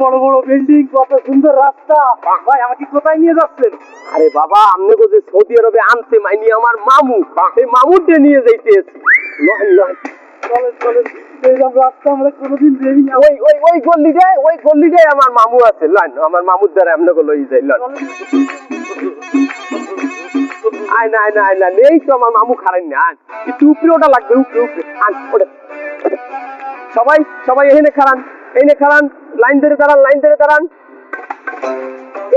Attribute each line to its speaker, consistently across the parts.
Speaker 1: বড় বড় বিল্ডিং কত সুন্দর রাস্তা। ভাই আমাকে কোথায় নিয়ে যাচ্ছেন?
Speaker 2: আরে বাবা আমনে যে সৌদি আরবে আনতে মাইনি আমার মামু। এই মামুরটা নিয়ে যাইতেছি লয় লয়।
Speaker 1: চলেন চলেন এইরকম রাস্তা আমরা কোনোদিন দেখিনি।
Speaker 2: ওই ওই ওই গল্লিটায় ওই গল্লিটায় আমার মামু আছে আমার মামুর দ্বারা গুলো যাই আয় না আয় না আয় না নেই তো আমার মামু খারাই না একটু উপরে ওটা লাগবে উপরে উপরে আন ওটা। সবাই সবাই এখানে খারান। এখানে খারান লাইন ধরে দাঁড়ান লাইন ধরে দাঁড়ান।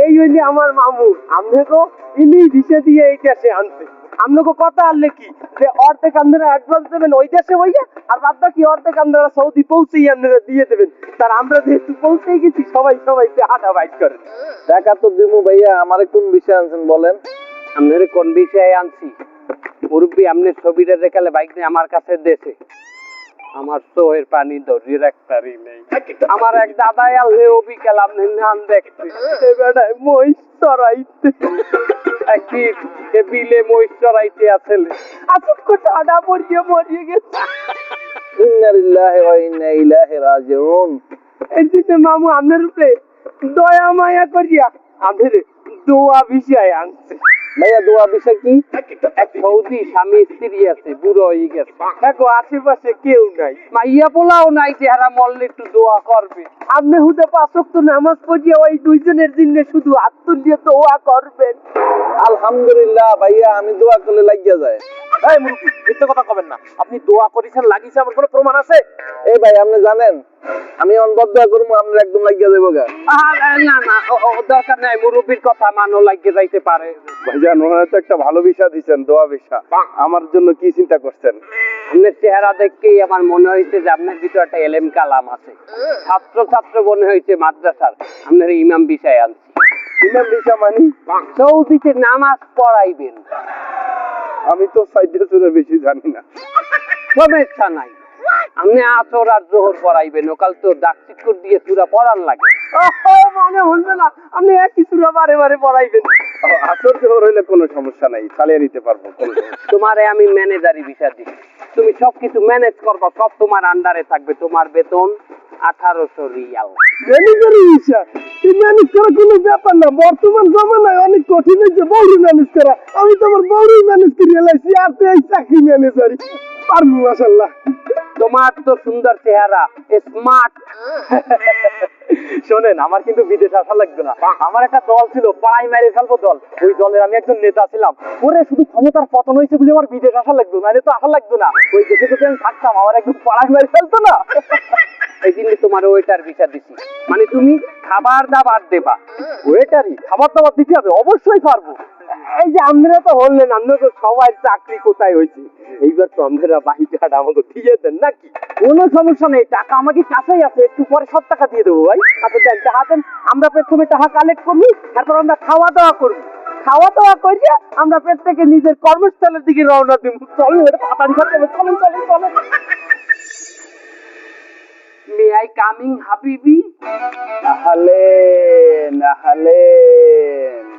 Speaker 2: এই হইলে আমার মামু আমনেকে ইনি দিশে দিয়ে এই দেশে আনছে। আমনেকে কথা আনলে কি যে অর্ধেক আপনারা অ্যাডভান্স দেবেন ওই দেশে হইয়া আর বাদ বাকি অর্ধেক আপনারা সৌদি পৌঁছেই আপনারা দিয়ে দেবেন। তার আমরা যেহেতু পৌঁছেই গেছি সবাই সবাই হাঁটা বাইক করেন
Speaker 3: টাকা তো দিমু ভাইয়া আমারে কোন বিষয় আনছেন বলেন?
Speaker 2: আপনার কোন বিষয়ে আনছি? মুরব্বী আপনার ছবিটা দেখালে বাইক নিয়ে আমার কাছে দেশে। আমার চোহের পানি ধরিয়ে রাখতারই নেই। আমার এক দাদাই আলহে অবিকাল আপনি নাম দেখতে বেড়ায় চড়াইতে। বিলে চড়াইতে আসুক মরিয়ে মরিয়ে গেছে।
Speaker 3: ইন্না লিল্লাহি ওয়া ইন্না ইলাইহি রাজিউন।
Speaker 2: মামু আপনার উপরে দয়া মায়া করিয়া আমাদের দোয়া বিষয় আনছে।
Speaker 3: ভাইয়া দোয়া বিষয় কি?
Speaker 2: এক সৌদি স্বামী স্ত্রী আছে, বুড়ো হয়ে গেছে। দেখো, আশেপাশে কেউ নাই। মাইয়া পোলাও নাই, চেহারা মল্লে একটু দোয়া করবে। আপনি হুদে পাঁচক তো নামাজ পড়িয়ে ওই দুইজনের জন্য শুধু হাত তুলিয়ে দোয়া করবেন।
Speaker 3: আলহামদুলিল্লাহ, ভাইয়া, আমি দোয়া করলে লাগিয়া যায়।
Speaker 1: এই মিথ্যে কথা কবেন না। আপনি দোয়া করেছেন লাগিয়েছে আমার কোনো প্রমাণ আছে?
Speaker 3: এই ভাই আপনি জানেন আমি করব আপনার একদম লাগিয়া দেবো গা।
Speaker 2: না না দরকার নাই মুরব্বীর কথা মানো লাগিয়ে যাইতে পারে।
Speaker 4: ভাইজান ওনারা তো একটা ভালো দিচ্ছেন দোয়া আমার জন্য কি চিন্তা করছেন?
Speaker 2: আপনার চেহারা দেখেই আমার মনে হয়েছে যে আপনার ভিতরে একটা এলেম কালাম আছে। ছাত্র ছাত্র মনে হয়েছে মাদ্রাসার আপনার ইমাম বিষয় আনছি।
Speaker 4: ইমাম বিষা মানি?
Speaker 2: সৌদিতে নামাজ পড়াইবেন।
Speaker 4: আমি তো সাইডে শুনে বেশি জানি না।
Speaker 2: সমস্যা নাই। আপনি আসর আর জোহর পড়াইবেন ওকাল তো ডাক চিকুর দিয়ে সুরা পড়ার লাগে। মনে হলবে না আপনি একই সুরা বারে বারে পড়াইবেন।
Speaker 4: আসর জোহর হইলে কোনো সমস্যা নাই চালিয়ে নিতে পারব
Speaker 2: তোমারে আমি ম্যানেজারি বিষয় দিই। তুমি সবকিছু ম্যানেজ করবা সব তোমার আন্ডারে থাকবে তোমার বেতন আঠারোশো রিয়াল।
Speaker 4: ম্যানেজারের বিষা এই ম্যানেজ করা কোনো ব্যাপার না। বর্তমান জমানায় অনেক কঠিন হয়েছে বড়ি ম্যানেজ করা। আমি তোমার বড়ি ম্যানেজ করে এলাইছি আর তো এই চাকরি ম্যানেজারই। পারব মাসাল্লাহ
Speaker 2: তোমার তো সুন্দর চেহারা স্মার্ট
Speaker 1: শোনেন আমার কিন্তু বিদেশ আসা লাগবে না। আমার একটা দল ছিল পাড়াই মেরে ফেলব দল। ওই দলের আমি একজন নেতা ছিলাম। ওরে শুধু ক্ষমতার পতন হয়েছে বলে আমার বিদেশ আসা লাগবে মানে তো আসা লাগবে না। ওই দেশে যদি আমি থাকতাম আমার একদম পাড়াই মেরে ফেলতো না।
Speaker 2: এই জন্য তোমার ওয়েটার বিষয় দিছি। মানে তুমি খাবার দাবার দেবা।
Speaker 1: ওয়েটারই খাবার দাবার দিতে হবে অবশ্যই পারব।
Speaker 2: এই যে আপনারা তো আপনারা তো সবাই চাকরি কোথায় হয়েছে? এইবার তো আপনারা আমাকে দিয়ে দেন নাকি?
Speaker 1: কোনো সমস্যা নেই টাকা আমাকে কাছেই আছে একটু পরে সব টাকা দিয়ে দেবো ভাই।
Speaker 2: দেন টাকা দেন আমরা প্রথমে টাকা কালেক্ট করব তারপর আমরা খাওয়া দাওয়া করব খাওয়া দাওয়া করিয়া আমরা প্রত্যেকে নিজের কর্মস্থলের দিকে রওনা দিব এটা করতে হবে চলুন চলুন চলুন মে আই কামিং হাবিবি? আসসালামু আলাইকুম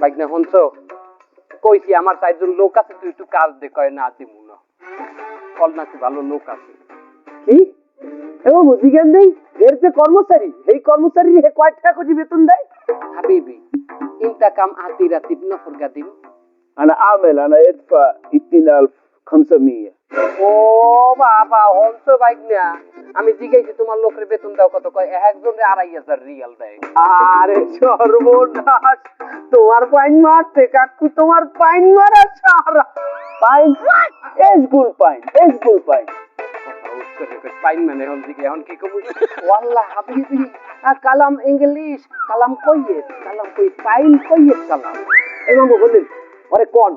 Speaker 2: ভাগনা হনছ কইছি আমার চারজন লোক আছে তুই একটু কাজ দে কয় না আছে মুনা। অলনাতে ভালো লোক আছে।
Speaker 3: কি? এবং বুঝিগান নেই? এর যে কর্মচারী এই কর্মচারী হে কয় টাকা করে বেতন দেয়?
Speaker 2: হাবিবি ইনতা কাম আতি রাতি নফর গাদিম
Speaker 3: আনা আমেল আনা ইদফা 2000 500
Speaker 2: ও বাবা হনছ বাইক না। আমি জিজ্ঞাসি তোমার লোকের বেতন দাও কত? কয় একজন আড়াই হাজার রিয়াল দেয়। আরে সর্বনাশ! তোমার পাইন মারতে কাকু, তোমার পাইন মারা সারা।
Speaker 3: পাইন? এস গুল পাইন, এস গুল পাইন।
Speaker 2: পাইন মানে দিকে এখন কি কবু ওয়াল্লাহ, হাবিবি কালাম ইংলিশ, কালাম কইয়েস কালাম কই, পাইন কইয়েস কালাম।
Speaker 3: এবং বললেন আরে কোন?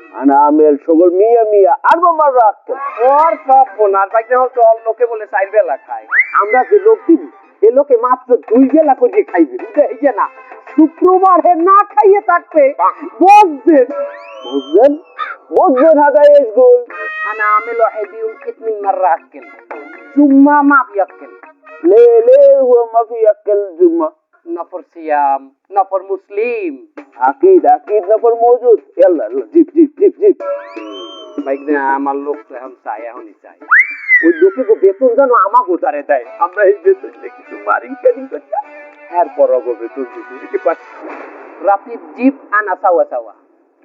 Speaker 5: আনা আমেল সকল মিয়া মিয়া আর মার রাখতে
Speaker 2: ওর সব বোনার পাইতে হল চল লোকে বলে চার বেলা খায়।
Speaker 5: আমরা যে লোক দিব এ লোকে মাত্র দুই বেলা করে খাইবে বুঝতে না শুক্রবারে না খাইয়ে থাকবে বসবেন বুঝলেন বসবেন হাজার এসগুল
Speaker 2: আনা আমেল হেবি উচিত মিন্নার
Speaker 5: রাখেন জুম্মা মাফিয়াক্কেন লে লে হুয়া কেন
Speaker 2: জুম্মা নফর সিয়াম নফর
Speaker 5: মুসলিম। আকিদ আকিদ নফর মজুদ। আল্লাহ জিপ জিপ জিপ জিপ।
Speaker 2: বাইক না আমার লোক তো এখন চাই এখনই চাই
Speaker 5: ওই লোকে তো বেতন জানো আমার গোদারে দেয়। আমরা এই বেতন কিছু বারিং কারিং করছি আর পর হবে তোর দিকে
Speaker 2: রাতিব জিপ আনা সাওয়া সাওয়া।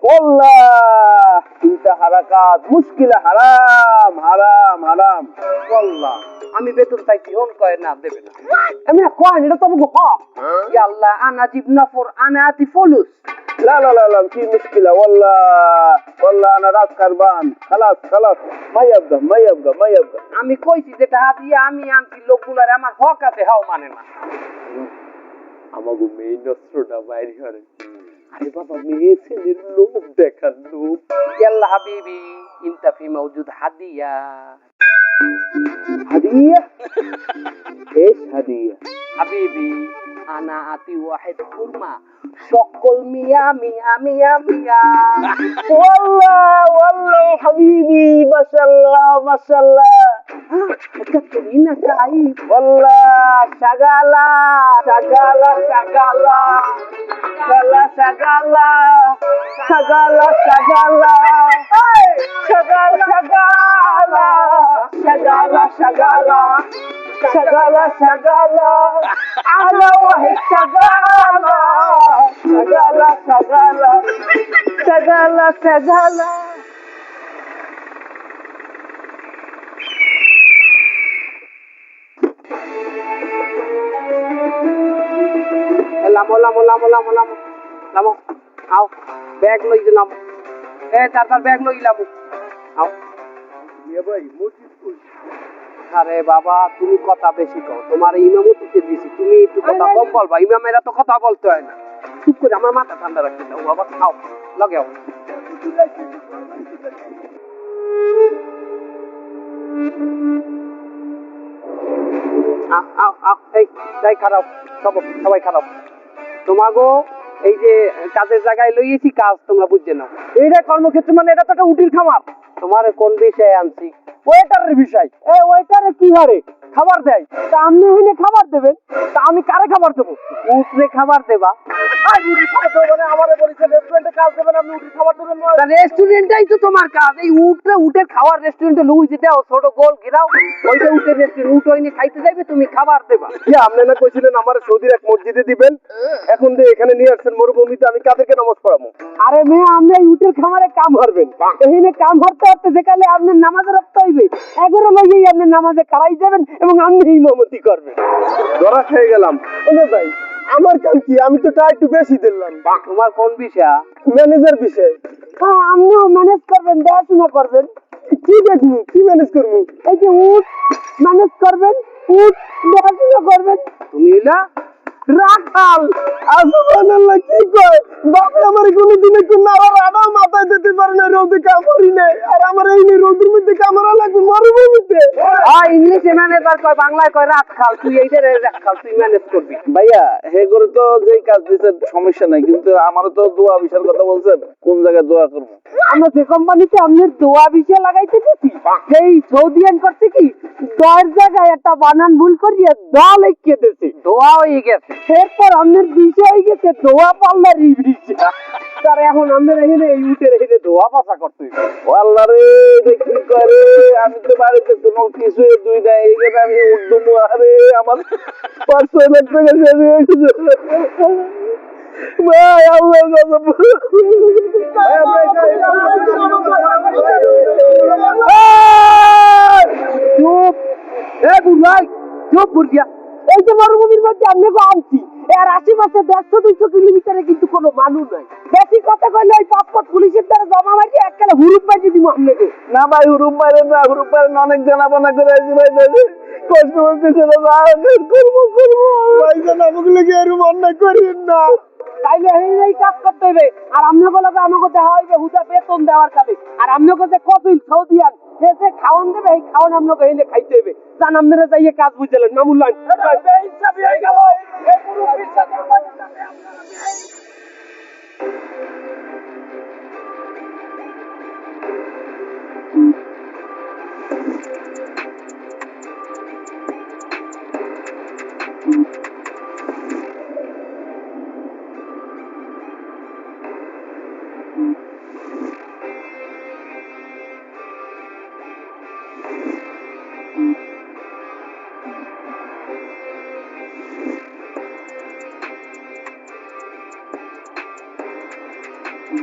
Speaker 5: والله انت حركات مشكلة হারাম حرام حرام
Speaker 2: والله আমি বেতন চাইছি হন কয় না দেবে না
Speaker 5: আমি কয় এটা তো আমাকে হক
Speaker 2: ইয়াল্লা আনা জিব নফর আনা আতি ফলুস
Speaker 5: لا لا لا لا في مشكلة والله والله أنا راس خربان خلاص خلاص ما يبقى ما يبقى ما يبقى
Speaker 2: আমি কইছি যে টাকা দিয়ে আমি আনছি লোকগুলার আমার হক আছে হাও মানে না
Speaker 5: আমাকে মেইন অস্ত্রটা বাইরে করে عايز ميسن اللوم ده
Speaker 2: يلا حبيبي انت في موجود حدية
Speaker 5: هدية؟ إيش هدية؟
Speaker 2: حبيبي আনা আতি ওয়াহিদ কুরমা। সকল মিয়া মিয়া মিয়া মিয়া।
Speaker 5: ওয়াল্লাহ ওয়াল্লাহ, হাবিবি, মাশাআল্লাহ মাশাআল্লাহ। কাতরিনা কাই ওয়াল্লাহ, সাগালা সাগালা
Speaker 2: সাগালা। সাগালা
Speaker 5: সাগালা সাগালা সাগালা। সাগালা সাগালা। সাগালা সাগালা। شغالة شغالة شغالة شغالة شغالة شغالة شغالة على واحد شغالة شغالة شغالة شغالة شغالة
Speaker 2: লামো লামো লামো লামো লামো লামো আও ব্যাগ লই দিলাম এ তার তার ব্যাগ লই লামো আও আরে বাবা তুমি কথা বেশি কও। তোমার ইমামতিতে দিছি তুমি একটু কথা কম বলবা। ইমামেরা তো কথা বলতে হয় না। চুপ করে আমার মাথা ঠান্ডা রাখতে দাও। বাবা আও। লগে এই খারাপ। সবাই খারাপ। তোমাগো এই যে কাজের জায়গায় লইয়েছি কাজ তোমরা বুঝছে না
Speaker 1: এইটা কর্মক্ষেত্র মানে এটা তো একটা উটির খামার।
Speaker 2: তোমার কোন বিষয়ে আনছি?
Speaker 1: ওয়েটারের বিষয়। এই ওয়েটারে কি হারে? খাবার দেয়। তা আপনি হইলে খাবার দেবেন। তা আমি কারে খাবার দেবো?
Speaker 2: উঠরে খাবার দেবা।
Speaker 1: আর উটি খাবার দেবো মানে আমারে বলেছে রেস্টুরেন্টে কাজ দেবেন আপনি উটি খাবার দেবেন না।
Speaker 2: রেস্টুরেন্টটাই তো তোমার কাজ। এই উঠরে উঠের খাওয়ার রেস্টুরেন্টে লুই দিতে ছোট গোল ঘেরাও ওইটা উঠের রেস্টুরেন্ট উঠ ওইনে খাইতে যাইবে তুমি খাবার দেবা।
Speaker 6: কি আপনি না কইছিলেন আমার সৌদির এক মসজিদে দিবেন? এখন এখানে নিয়ে আসছেন মরুভূমিতে আমি কাদেরকে নামাজ পড়াবো?
Speaker 5: আরে মেয়ে আপনি এই উটের খামারে কাম হারবেন। এখানে কাম হারতে হারতে যেখানে আপনি নামাজে রাখতে হইবে। এগারো লইয়েই আপনি নামাজে কারাই যাবেন। এবং আমি ইমামতি করবেন
Speaker 6: ধরা খেয়ে গেলাম। ভাই আমার কাম কি? আমি তো টা একটু বেশি দিলাম।
Speaker 2: তোমার কোন বিষয়?
Speaker 6: ম্যানেজার বিষয়।
Speaker 5: হ্যাঁ আপনিও ম্যানেজ করবেন দেখাশোনা করবেন।
Speaker 6: কি দেখব? কি ম্যানেজ করব?
Speaker 5: এই যে উঠ ম্যানেজ করবেন উঠ দেখাশোনা করবেন।
Speaker 2: তুমি হইলা
Speaker 5: রাখাল
Speaker 6: কি কয়? বাবা আমার কোনো দিনে কোন নাড়ার আড়া মাথায় দিতে পারে না রোদে কামড়ি নেই। আর আমার এই নিয়ে রোদের মধ্যে কামড়া লাগবে মরুভূমিতে
Speaker 2: আর ইংলিশে ম্যানেজার কয় বাংলায় কয় রাখ খাল তুই এইটা রাখ খাল তুই ম্যানেজ করবি।
Speaker 3: ভাইয়া হে করে তো যেই কাজ দিচ্ছেন সমস্যা নাই কিন্তু আমারও তো দোয়া বিশাল কথা বলছেন কোন জায়গায় দোয়া করব?
Speaker 5: আমরা যে কোম্পানিতে আপনার দোয়া বিষয় লাগাইতে দিছি সেই সৌদিয়ান করছে কি? দশ জায়গায় একটা বানান ভুল করিয়া দা লিখে দিছে
Speaker 2: দোয়া হয়ে গেছে।
Speaker 5: এরপর আপনার বিষয় হয়ে গেছে দোয়া পাল্লার বিষয় তার এখন আমাদের এখানে এই উঠে এখানে দোয়া পাশা করতে।
Speaker 3: আল্লাহ রে কি করে? আমি তো বাড়িতে কোনো কিছু দুই নাই এইখানে আমি উর্দু আরে আমার পাঁচশো লাখ টাকা শেষ হয়ে গেছে ভাই আল্লাহর
Speaker 5: চুপ। এ বুড়াই চুপ বুড়িয়া। এই যে মরুভূমির মধ্যে আপনাকে আনছি এর আশেপাশে দেড়শো দুইশো কিলোমিটারে কিন্তু কোনো মানুষ নাই। বেশি কথা কইলে ওই পাসপোর্ট পুলিশের দ্বারা জমা মারিয়ে এককালে হুরুপ মারিয়ে দিব আপনাকে।
Speaker 3: না ভাই হুরুপ মারে না হুরুপ মারে না অনেক জানাবানা করে আছি ভাই দাদি কষ্ট না ভাই, করব করব।
Speaker 4: ভাইজান আমাকে লেগে এরকম অন্যায় করিন না।
Speaker 5: তাইলে এই কাজ করতে হবে আর আপনাকে লগে আমাকে দেখা হইবে, হুদা বেতন দেওয়ার কালে আর আপনাকে যে কপিল সৌদিয়ান, সে যে খাওয়ান দেবে, এই খাওয়ান আপনাকে এনে খাইতে হবে জান আপনারা যাইয়ে কাজ বুঝলেন মামুল্লান
Speaker 7: আল্লাহ,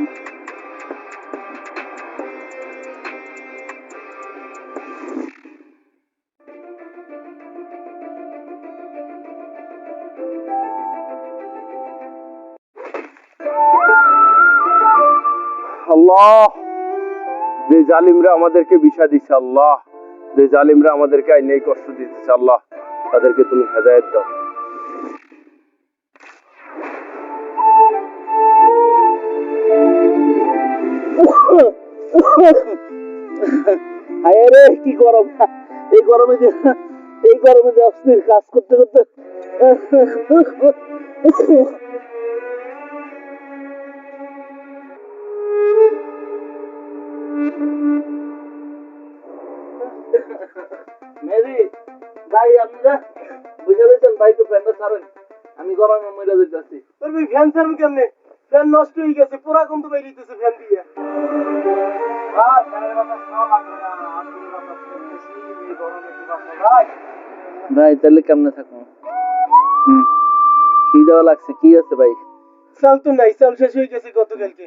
Speaker 7: যে জালিমরা আমাদেরকে বিষা দিচ্ছে আল্লাহ। যে জালিমরা আমাদেরকে আইনে কষ্ট দিচ্ছে আল্লাহ, তাদেরকে তুমি হেদায়ত দাও।
Speaker 3: কি গরম এই গরমে যে এই গরমে যে অস্থির কাজ করতে করতে মেরি ভাই আপনারা বুঝে পেয়েছেন ভাই তো ফ্যানটা ছাড়েন আমি গরমে মরে যেতেছি
Speaker 4: তোর ভাই ফ্যান ছাড়বি কেমনে ফ্যান নষ্ট হয়ে গেছে পুরা গন্ধ বাইরিতেছে ফ্যান দিয়ে
Speaker 3: ভাই তাহলে কেমনে থাকব? হুম। খিদাও লাগছে কি আছে ভাই?
Speaker 4: চাল তো নাই চাল শেষ হয়ে গেছে গতকালকে।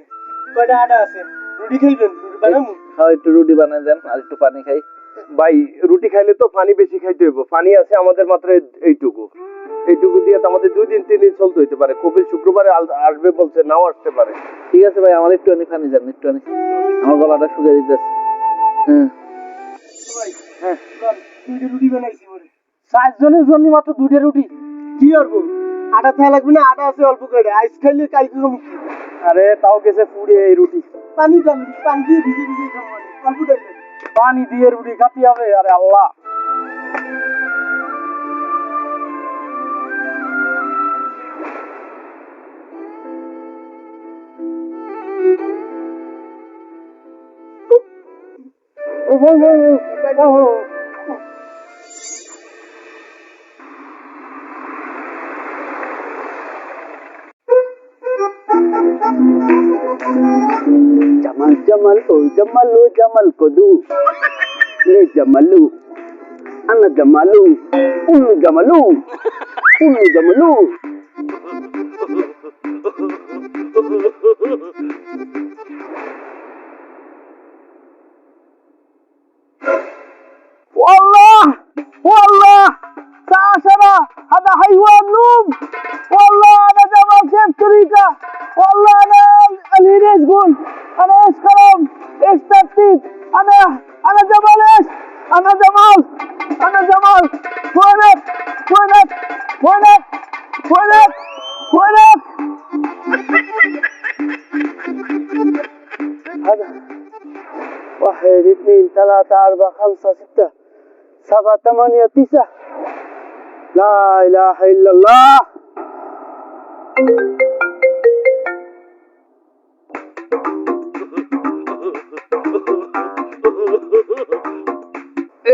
Speaker 4: কয়টা আটা আছে? রুটি রুটি বানাবো
Speaker 3: একটু রুটি বানিয়ে দেন আর একটু পানি খাই।
Speaker 7: ভাই রুটি খাইলে তো পানি বেশি খাইতে হইব। পানি আছে আমাদের মাত্র এইটুকু। এইটুকু দিয়ে তো আমাদের দুই দিন তিন দিন চলতে হইতে পারে। কবির শুক্রবারে আসবে বলছে নাও আসতে পারে।
Speaker 3: ঠিক আছে ভাই আমার একটু পানি দেন একটু আমার গলাটা শুকিয়ে দিতেছে। হ্যাঁ।
Speaker 4: দুইটা রুটি বানাইছি মরে
Speaker 1: চারজনের জন্য মাত্র দুইটা রুটি।
Speaker 4: কি করব আটা থাকা লাগবে না আটা আছে অল্প করে। আইস খাইলে কালকে কম
Speaker 1: আরে তাও গেছে ফুড়ে এই রুটি।
Speaker 4: পানি ডাল পানি দিয়ে ভিজে ভিজে খাব অল্প
Speaker 1: পানি দিয়ে রুটি খাতে হবে আরে আল্লাহ।
Speaker 5: জামাল Jamal Jamal, ਜਮਲ ਉਹ ਜਮਲ ਉਹ ਜਮਲ ਕੁਦੂ ਲੈ ਜਮਲੂ ਅਨ ਜਮਲੂ ਉਹ ਜਮਲੂ
Speaker 1: ਉਹ والله تعال هذا حيوان نوم. والله أنا جمال كيف طريقه والله أنا الهيريز قول أنا إيش كلام؟ إيش ترتيب؟ أنا أنا جمال إيش؟ أنا جمال. أنا جمال. وينك؟ وينك؟ وينك؟ وينك؟ وينك؟
Speaker 5: واحد اثنين ثلاثة أربعة خمسة ستة. سبعة ثمانية تسعة لا إله إلا الله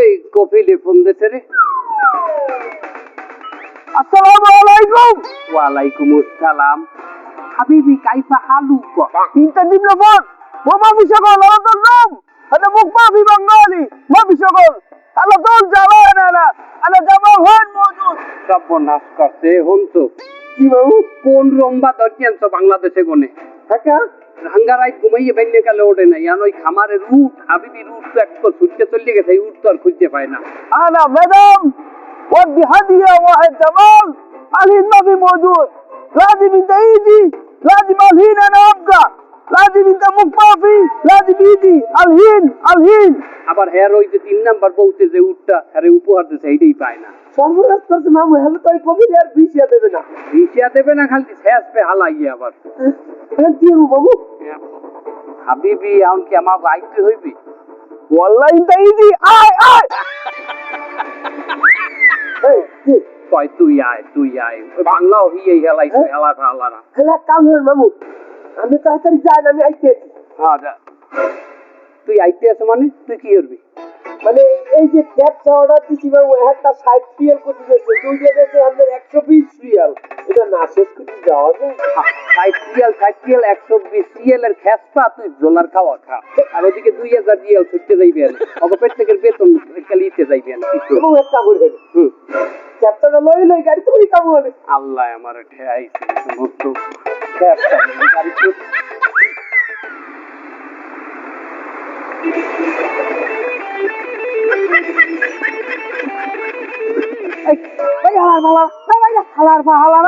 Speaker 5: এই কপিলে ফোন দিছে রে
Speaker 1: আসসালামু আলাইকুম
Speaker 5: ওয়ালাইকুম আসসালাম হাবিবি কাইফা হালুকা
Speaker 1: انت تجيب لي فوق وما في شغل على طول نوم هذا مو আলাদল জওয়ান আনা আলা জওয়ান মজুদ
Speaker 5: সর্বনাশ করছে হনছো কি বাবু কোন রম্বা দর্জিয়ান তো বাংলাদেশে গনে?
Speaker 1: হ্যাঁ,
Speaker 5: থাকা রাঙ্গারায় ঘুমাইয়ে বাইলে গেলে ওঠে নাই। আর ওই খামারের উঠ হাবিবি উঠ তো একটু ছুটতে চলে গেছে উঠ তো আর খুঁজতে পায় না।
Speaker 1: আনা ম্যাডাম ও
Speaker 3: বিহাদিয়া ওয়াহে জামাল আলী নবী মজুদ রাজি বিদাইজি রাজি মালহিনা নামকা لازم انت مكفافي لازم يجي الهين الهين
Speaker 2: আবার হেয়ার ওই যে তিন নাম্বার বউতে যে উটটা হ্যারে উপহার দিছে এইটাই পায় না
Speaker 4: সর্বনাশ করছে মামু হলে তো এই কবির আর বিষিয়া দেবে না
Speaker 2: ভিসিয়া দেবে না খালি শেষ পে হালাইয়ে আবার
Speaker 4: হ্যাঁ কি হবো মামু
Speaker 2: হাবিবি এখন কি আমাকে আইতে হইবি
Speaker 3: والله انت يجي اي اي
Speaker 4: এই, কি?
Speaker 2: কয় তুই আয় তুই আয় ওই বাংলাও হিয়ে হেলাইছে হেলা হেলা না
Speaker 4: তাহলে এক কাম করেন মামু আমি তাড়াতাড়ি যাই আমি আইতে।
Speaker 2: হ্যাঁ যা। তুই আইতে আছে মানে? তুই কি করবি?
Speaker 4: মানে এই যে ক্যাপটা অর্ডার দিছি মামু একটা ষাট রিয়াল করতে দিয়েছে দুই জায়গাতে আমাদের একশো বিশ রিয়াল এটা না শেষ করতে যাওয়া যায়?
Speaker 2: ষাট রিয়াল ষাট রিয়াল একশো বিশ রিয়াল এর খেসপা তুই জোলার খাওয়া খা। আর ওদিকে দুই হাজার রিয়াল ছুটতে যাইবে অগপেট থেকে বেতন কালিতে যাইবে
Speaker 4: এবং একটা করবেন
Speaker 2: হুম।
Speaker 4: ক্যাপটা লই লই গাড়ি তো ওই কাম হবে।
Speaker 2: আল্লাহ আমার ঠেয়াইছে সমস্ত খেসপা গাড়ি
Speaker 4: এই এই হালার ফালা এই হালার ফা হালার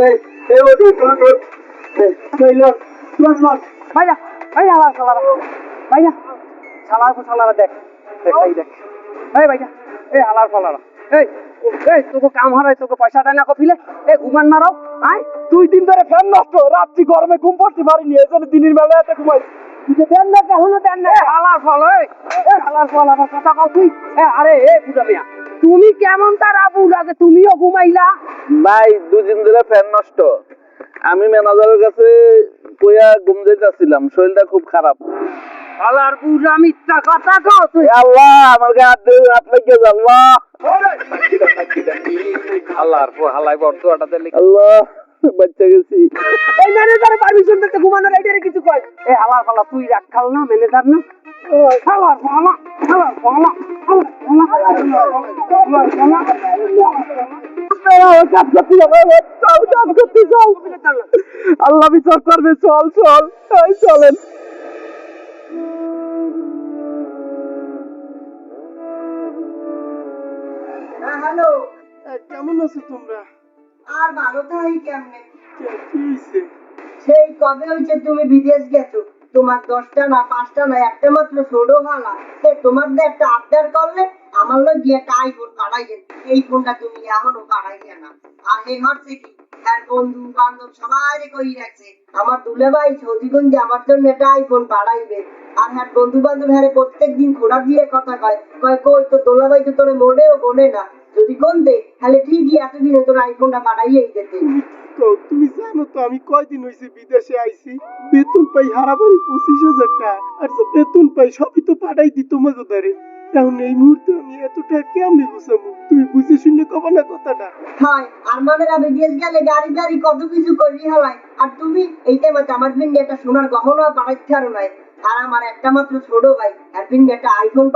Speaker 3: এই এই ওঠ ওঠ ওঠ ওঠ এই লোক লোক লোক
Speaker 2: ভাইয়া ভাইয়া হালার শালারা ভাইয়া শালার পর দেখ। দেখ দেখ এই ভাইয়া এই হালার ফালারা। এই এই তোকে কাম হারাই তোকে পয়সা দেয় না কপিলে এই ঘুমান মারো আয়
Speaker 1: দুই দিন ধরে ফ্যান নষ্ট। রাত্রি গরমে ঘুম পড়তে পারিনি এই জন্য দিনের বেলা এত ঘুমাই।
Speaker 2: তুই দেন না কখনো দেন না। হালার ফল এই এই ফল আমার কথা কও তুই। এ আরে এ বুড়া মিয়া। তুমি কেমন তার আবু লাগে? তুমিও ঘুমাইলা।
Speaker 3: ভাই দুদিন ধরে ফ্যান নষ্ট। আমি ম্যানেজারের কাছে কইয়া ঘুম যাইতেছিলাম শরীরটা খুব খারাপ।
Speaker 2: হালার বুড়া মিথ্যা কথা কও তুই।
Speaker 3: আল্লাহ আমার গায়ে হাত দিয়ে হাত লাগিয়ে আল্লাহ।
Speaker 2: হালার পর হালাই দিলে
Speaker 3: আল্লাহ বাচ্চা গেছি।
Speaker 4: এই ম্যানেজার পারমিশন দিতে ঘুমানোর কিছু কয়।
Speaker 2: এ হালার ফালা তুই রাখাল না ম্যানেজার না।
Speaker 3: আল্লাহ বিচার করবে চল চল। এই চলেন।
Speaker 6: হ্যালো।
Speaker 4: কেমন আছো তোমরা?
Speaker 6: আর ভালো তাই কেমনে? সেই কবে হয়েছে তুমি বিদেশ গেছো? তোমার দশটা না পাঁচটা না একটা মাত্র ছোট হালা। সে তোমার একটা আবদার করলে আমার লোক গিয়ে একটা আইফোন পাঠাইছে এই ফোনটা তুমি এখনও পাঠাইছে না আর এই হচ্ছে কি? তার বন্ধু বান্ধব সবাই কই রাখছে আমার দুলে ভাই সৌদিগঞ্জে আমার জন্য একটা আইফোন পাঠাইবে আর হ্যাঁ বন্ধু বান্ধব হ্যাঁ প্রত্যেক দিন খোড়া দিয়ে কথা কয়। কয়, কই তো দোলা ভাই তো মোড়েও গোনে না। যদি তাহলে ঠিকই এতদিনে তোর আইফোনটা
Speaker 4: তুমি জানো তো আমি কয়দিন হয়েছে বিদেশে আইছি? বেতন পাই হারাবারি পঁচিশ হাজার টাকা। আর বেতন পাই সবই তো পাঠাই দিত মজাদারে। এখন এই মুহূর্তে আমি এত টাকা কেমনে বুঝে শুনে না কথাটা।
Speaker 6: হয়, আর বিদেশ গেলে গাড়ি গাড়ি কত কিছু করি হালায় আর তুমি এইটা আমার পিন্ডে একটা সোনার গহনা নাই, আর আমার একটা মাত্র ছোট ভাই, আর পিন্ডে একটা আইফোন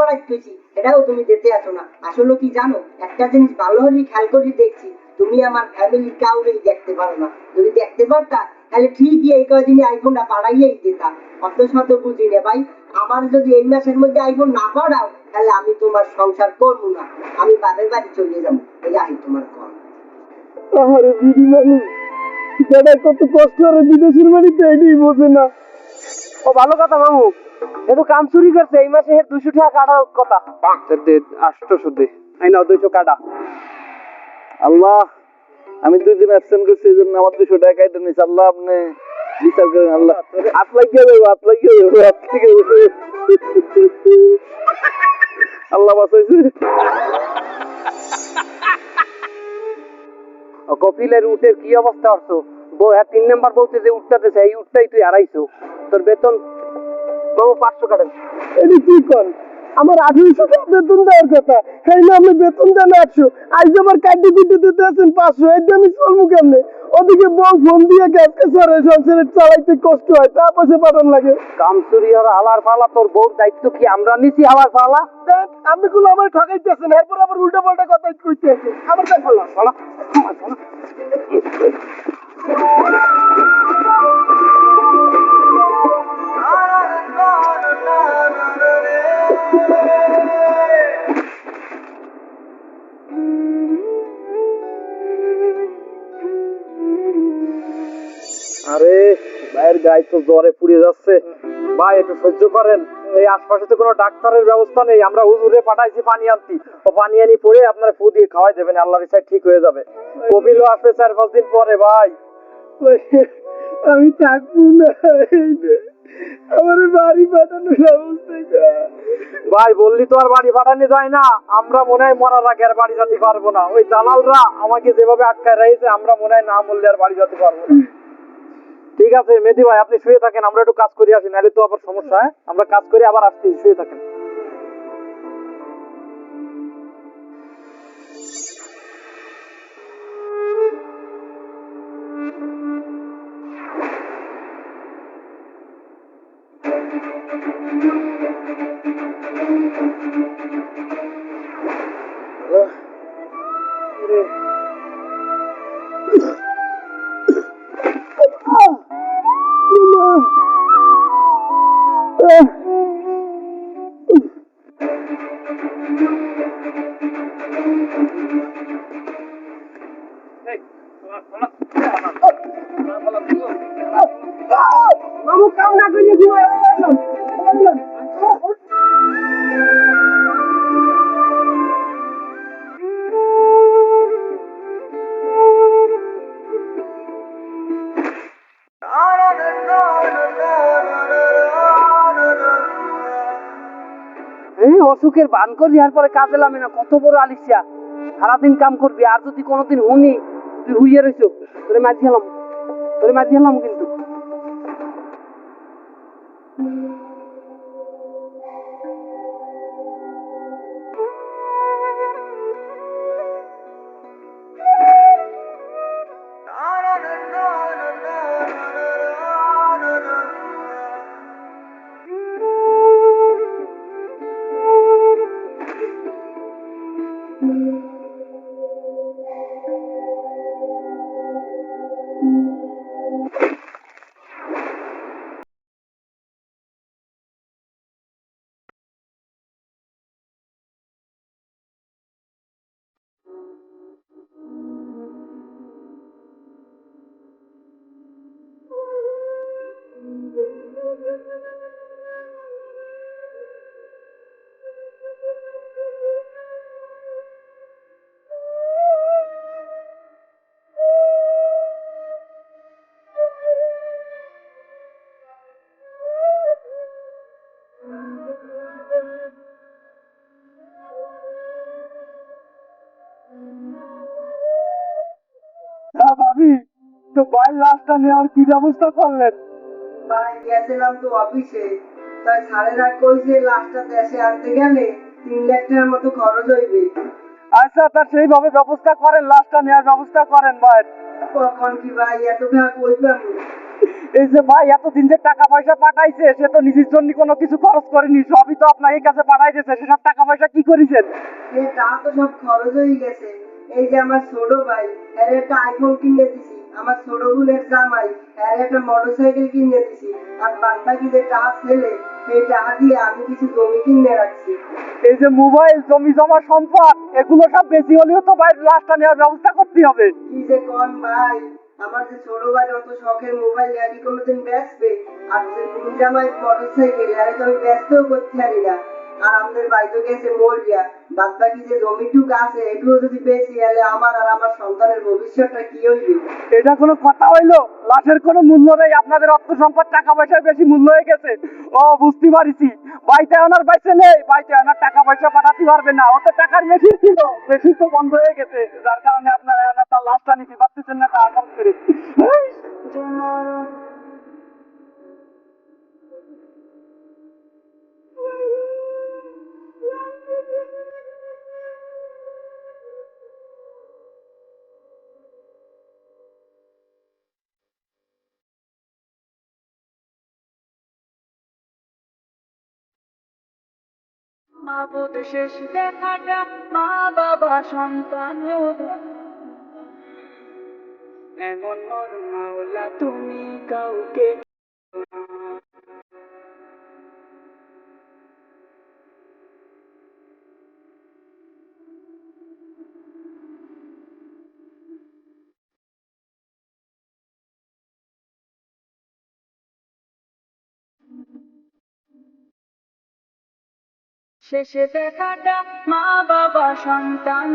Speaker 6: এটাও তুমি দিতে আসো না। আসলে কি জানো, একটা জিনিস ভালো হলে খেয়াল করে দেখছি, তুমি আমার ফ্যামিলির কাউরেই দেখতে পারো না। যদি দেখতে পারতা তাহলে ঠিকই এই কদিনে আইফোনটা পাঠাইয়েই দিতাম অত শত বুঝি রে ভাই আমার যদি এই মাসের মধ্যে আইফোন না পাঠাও তাহলে আমি তোমার সংসার করব না। আমি বাপের বাড়ি চলে যাব এই আই তোমার কল
Speaker 4: আরে বিড়ি মানুষ দাদা কত কষ্ট বিদেশের বাড়িতে এটাই বোঝে না।
Speaker 2: ও ভালো কথা মামু একটু কাম চুরি করছে এই মাসে দুশো টাকা কাটার কথা। আটশোশো দে এই নাও দুইশো কাটা।
Speaker 3: আল্লাহ। আমি দুই দিন অ্যাবসেন্ট করছি এই জন্য আমার দুশো টাকা কাইতে নিচ্ছে আল্লাহ আপনি বিচার করেন আল্লাহ। হাত লাগিয়ে দেবো হাত লাগিয়ে দেবো হাত থেকে আল্লাহ বাঁচাইছে।
Speaker 2: কপিলের উটের কি অবস্থা হচ্ছে? বউ হ্যাঁ তিন নাম্বার বলতে যে উঠটা দিছে এই উঠটাই তুই হারাইছো। তোর বেতন বাবু পাঁচশো কাটেন।
Speaker 4: এটা কি কর আমার আঠারোশো টাকা বেতন দেওয়ার কথা সেই না আপনি বেতন দেন একশো আজ আমার কাটি কুটি দিতে আছেন পাঁচশো এই দিয়ে আমি চলবো কেমনে ওদিকে বউ ফোন দিয়ে গ্যাসকে সরে সংসারে চালাইতে কষ্ট হয় তা পয়সা পাঠান লাগে
Speaker 2: কাম চুরি আর হালার ফালা তোর বউর দায়িত্ব কি আমরা নিছি হালার ফালা
Speaker 4: দেখ আপনি গুলো আমার ঠকাইতেছেন এরপর আবার উল্টা পাল্টা কথা কইতে আছে আমার কাছে
Speaker 2: ফালা ফালা আরে,
Speaker 1: ভাইয়ের গায়ে তো জ্বরে পুড়িয়ে যাচ্ছে। ভাই, একটু সহ্য করেন। এই আশপাশে তো কোনো ডাক্তারের ব্যবস্থা নেই। আমরা হুজুরে পাঠাইছি পানি আনতি। ও পানি আনি পরে আপনার ফু দিয়ে খাওয়াই দেবেন। আল্লাহ ইচ্ছায় ঠিক হয়ে যাবে। কপিলও আসবে চার পাঁচ দিন পরে, ভাই।
Speaker 3: আমি থাকব না।
Speaker 1: ভাই, বললি তো আর বাড়ি পাঠানো যায় না। আমরা মনে হয় মরার আগে আর বাড়ি যেতে পারব না। ওই দালালরা আমাকে যেভাবে আটকায় রয়েছে আমরা মনে হয় না বললে আর বাড়ি যেতে পারব না। ঠিক আছে মেদি ভাই, আপনি শুয়ে থাকেন, আমরা একটু কাজ করে আসি, নাহলে তো আবার সমস্যা হ্যাঁ? আমরা কাজ করে আবার আসছি, শুয়ে থাকেন।
Speaker 5: অসুখের বান করবি আর পরে কাজে লামে না, কত বড় আলিসিয়া। সারাদিন কাম করবি, আর যদি কোনোদিন হুনি, তুই হুইয়ে রইছ তোরে মাঝি হলাম তোরে মাঝি হলাম কিন্তু।
Speaker 1: লাশটা নেওয়ার কি ব্যবস্থা করলেন?
Speaker 6: গেছিলাম তো অফিসে। তাই স্যারেরা কইছে দেশে আনতে গেলে তিন লাখ টাকার মতো খরচ হইবে।
Speaker 1: আচ্ছা তা সেইভাবে ব্যবস্থা করেন লাশটা নেওয়ার ব্যবস্থা করেন ভাই।
Speaker 6: কখন কি ভাই এত টাকা
Speaker 1: এই যে ভাই এতদিন যে টাকা পয়সা পাঠাইছে সে তো নিজের জন্য কোনো কিছু খরচ করেনি সবই তো আপনার কাছে পাঠাইতেছে সেসব টাকা পয়সা কি করেছেন?
Speaker 6: তা তো সব খরচ হয়ে গেছে। এই যে আমার ছোট ভাই এর একটা আইফোন কিনে দিছি। আমার ছোট বোনের জামাই এর একটা মোটরসাইকেল কিনে দিছি। আর বাদ বাকি যে টাকা ছেলে সেই টাকা দিয়ে আমি কিছু জমি কিনে রাখছি।
Speaker 1: এই যে মোবাইল জমি জমা সম্পদ এগুলো সব বেশি হলেও তো ভাই লাশটা নেওয়ার ব্যবস্থা করতে হবে।
Speaker 6: কি যে কোন ভাই আমার যে ছোট ভাই অত শখের মোবাইল আর কোনোদিন বেচবে? আর যে বোন জামাই মোটরসাইকেল আর তো আমি ব্যস্তও করতে পারি না। আর আমাদের ভাই তো গেছে মরিয়া বাদ বাকি যে জমিটুক আছে এগুলো যদি বেশি এলে আমার আর আমার সন্তানের ভবিষ্যৎটা কি হইবে?
Speaker 1: এটা কোনো কথা হইল? লাশের কোনো মূল্য নেই। আপনাদের অর্থ সম্পদ টাকা পয়সার বেশি মূল্য হয়ে গেছে। ও বুঝতে পারিছি। বাইতে ওনার বাইসে নেই। বাইতে ওনার টাকা পয়সা পাঠাতে পারবে না। অত টাকার মেশিন ছিল। মেশিন তো বন্ধ হয়ে গেছে। যার কারণে আপনারা তার লাশটা নিতে পারতেছেন না টাকা খরচ করে।
Speaker 8: মাবুদ শেষ দেখাটা মা বাবা সন্তান এমন মোর মাওলা তুমি কাউকে শেষে দেখাটা মা বাবা সন্তান